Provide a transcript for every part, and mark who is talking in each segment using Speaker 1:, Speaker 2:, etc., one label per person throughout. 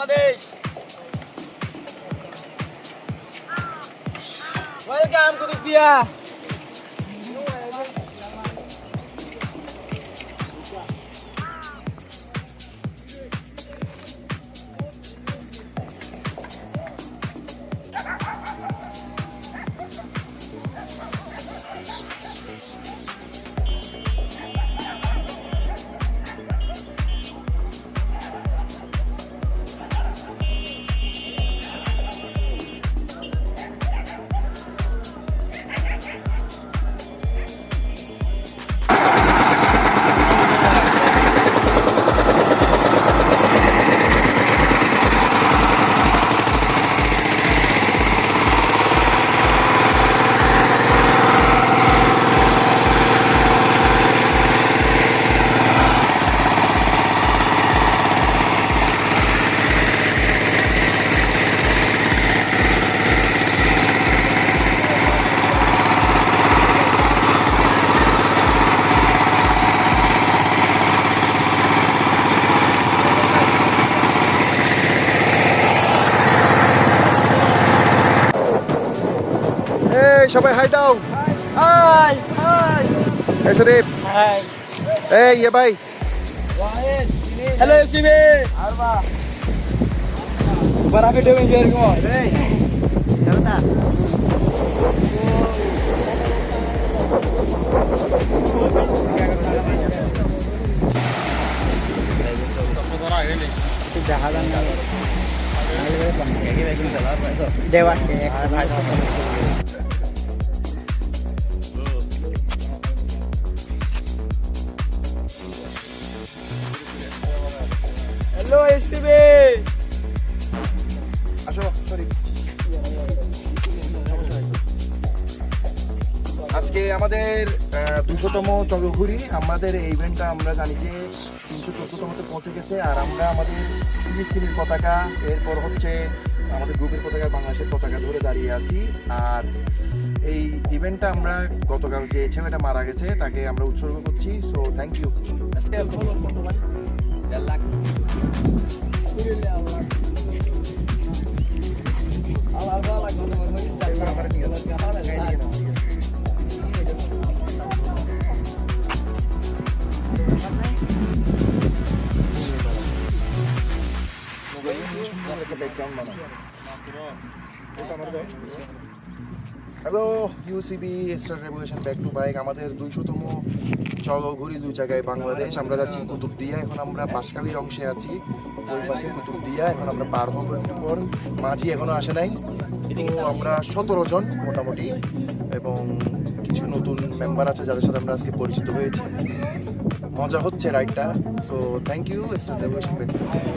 Speaker 1: Bangladesh. Welcome Ê,
Speaker 2: bay hai dong. Hai.
Speaker 1: Hai. Hai
Speaker 2: Sarip. Hai.
Speaker 1: ê
Speaker 2: ya bay. Wahid,
Speaker 1: sini. Hello sini. Arba. Berapa doing here kau? Hey. Jakarta. Tidak ada. দেওয়া। Hello ACB
Speaker 2: আসো শরীফ আজকে আমাদের দুশোতম চন্দ্রঘুরি আমাদের এই ইভেন্টটা আমরা জানি যে তিনশো চোদ্দতমতে পৌঁছে গেছে, আর আমরা আমাদের ফিলিস্তিনের পতাকা, এরপর হচ্ছে আমাদের গ্রুপের পতাকা, বাংলাদেশের পতাকা ধরে দাঁড়িয়ে আছি। আর এই ইভেন্টটা আমরা গতকাল যে ছেলেটা মারা গেছে, তাকে আমরা উৎসর্গ করছি so thank you hello UCB star revolution back to bike আমাদের দুইশোতম চলো ঘুরি দুই জায়গায় বাংলাদেশ। আমরা যাচ্ছি কুতুবদিয়া, এখন আমরা বাঁশখালীর অংশে আছি। ওই পাশে কুতুবদিয়া, এখন আমরা পার হব একটু পর। মাঝি এখনও আসে নাই। তো আমরা সতেরো জন মোটামুটি, এবং কিছু নতুন মেম্বার আছে যাদের সাথে আমরা আজকে পরিচিত হয়েছি। মজা হচ্ছে রাইডটা so thank you star revolution back আগে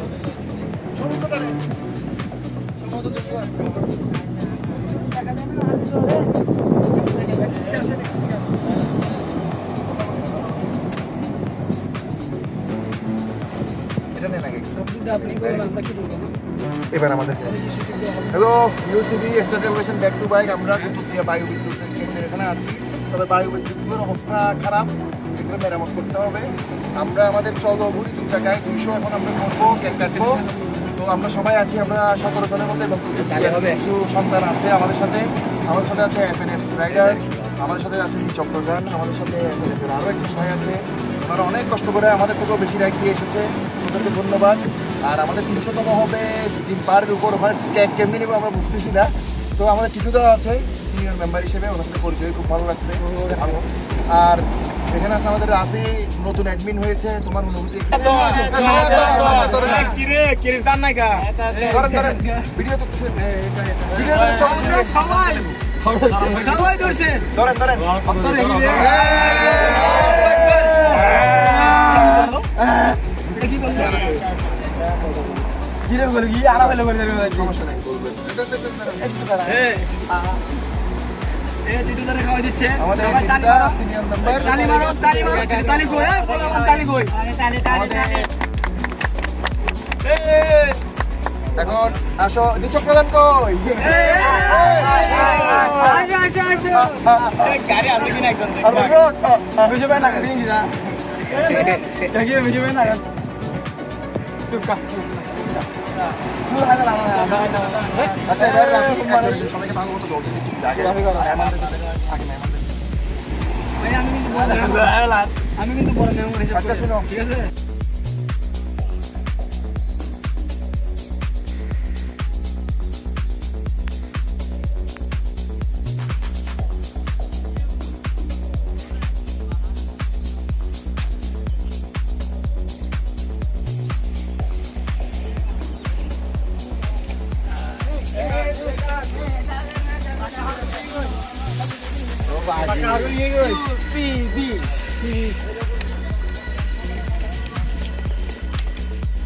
Speaker 2: এবার আমাদের hello UCB star revolution back to bike আমরা কুতুবদিয়া বায়ু বিদ্যুৎ কেন্দ্রের এখানে আছি। তবে বায়ু বিদ্যুতের অবস্থা খারাপ, এগুলো মেরামত করতে হবে। আমরা আমাদের চলো ঘুরি দু জায়গায়, দুইশো এখন আমরা করব কেক কাটবো। তো আমরা সবাই আছি আমরা সতেরো জনের মধ্যে এবং কিছু সন্তান আছে আমাদের সাথে। আমাদের সাথে আছে এফ এন এফ রাইডার আমাদের সাথে আছে চক্রযান আমাদের সাথে এফ এন আরও একজন ভাই আছে। ওনারা অনেক কষ্ট করে আমাদের থেকেও বেশি রাইড দিয়ে এসেছে। ওদেরকে ধন্যবাদ। আর আমাদের তিনশোতম হবে দিন পারের উপর ওখানে ক্যাক কেমনি নেব আমরা বুঝতেছি না। তো আমাদের টিটুদা আছে সিনিয়র মেম্বার হিসেবে ওনার সাথে পরিচয় খুব ভালো লাগছে। ভালো। আর এখানে আছে আমাদের রাফি নতুন অ্যাডমিন হয়েছে তোমার অনুভূতি
Speaker 1: কিরে কা।
Speaker 2: ভিডিও তো ভিডিও তো
Speaker 1: সবাই সবাই করছে
Speaker 2: ধরেন ধরেন
Speaker 1: কিরে বলে কি আর বলে বলে
Speaker 2: সমস্যা নাই আমাদের
Speaker 1: সবাই তালি
Speaker 2: টিটুদা
Speaker 1: মারো
Speaker 2: সিনিয়র মেম্বার
Speaker 1: তালি মারো তালি মারো তালি কই হ্যাঁ বলবান তালি কই
Speaker 2: এখন আসো দিচ্ছ প্রধান কই
Speaker 1: আসো আসো
Speaker 2: আচ্ছা এবার সবাইকে ভালো মতো দৌড় দিতে আগে আগে আগে
Speaker 1: আমি কিন্তু বড় মেহমান। আমি কিন্তু বড় মেহমান হিসাব
Speaker 2: আচ্ছা।
Speaker 1: ঠিক আছে buat hari ni. Si, si. Si.